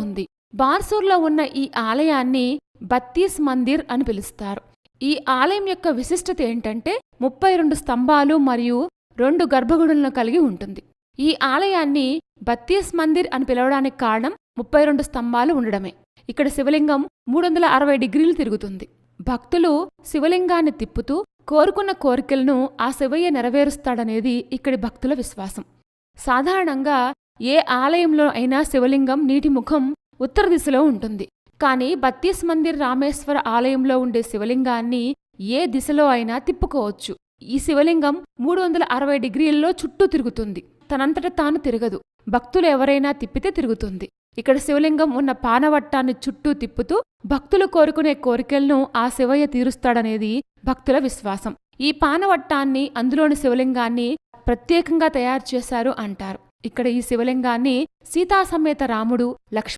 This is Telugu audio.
ఉంది. బార్సూర్లో ఉన్న ఈ ఆలయాన్ని బత్తీస్ మందిర్ అని పిలుస్తారు. ఈ ఆలయం యొక్క విశిష్టత ఏంటంటే ముప్పై రెండు స్తంభాలు మరియు రెండు గర్భగుడులను కలిగి ఉంటుంది. ఈ ఆలయాన్ని బత్తీస్ మందిర్ అని పిలవడానికి కారణం ముప్పై రెండు స్తంభాలు ఉండడమే. ఇక్కడ శివలింగం మూడు వందల అరవై డిగ్రీలు తిరుగుతుంది. భక్తులు శివలింగాన్ని తిప్పుతూ కోరుకున్న కోరికలను ఆ శివయ్య నెరవేరుస్తాడనేది ఇక్కడి భక్తుల విశ్వాసం. సాధారణంగా ఏ ఆలయంలో అయినా శివలింగం నీటి ముఖం ఉత్తర దిశలో ఉంటుంది. కానీ బత్తీస్ మందిర్ రామేశ్వర ఆలయంలో ఉండే శివలింగాన్ని ఏ దిశలో అయినా తిప్పుకోవచ్చు. ఈ శివలింగం మూడు వందల అరవై డిగ్రీల్లో చుట్టూ తిరుగుతుంది. తనంతట తాను తిరగదు. భక్తులు ఎవరైనా తిప్పితే తిరుగుతుంది. ఇక్కడ శివలింగం ఉన్న పానవట్టాన్ని చుట్టూ తిప్పుతూ భక్తులు కోరుకునే కోరికలను ఆ శివయ్య తీరుస్తాడనేది భక్తుల విశ్వాసం. ఈ పానవట్టాన్ని అందులోని శివలింగాన్ని ప్రత్యేకంగా తయారు చేశారు అంటారు. ఇక్కడ ఈ శివలింగాన్ని సీతాసమేత రాముడు లక్ష్మణ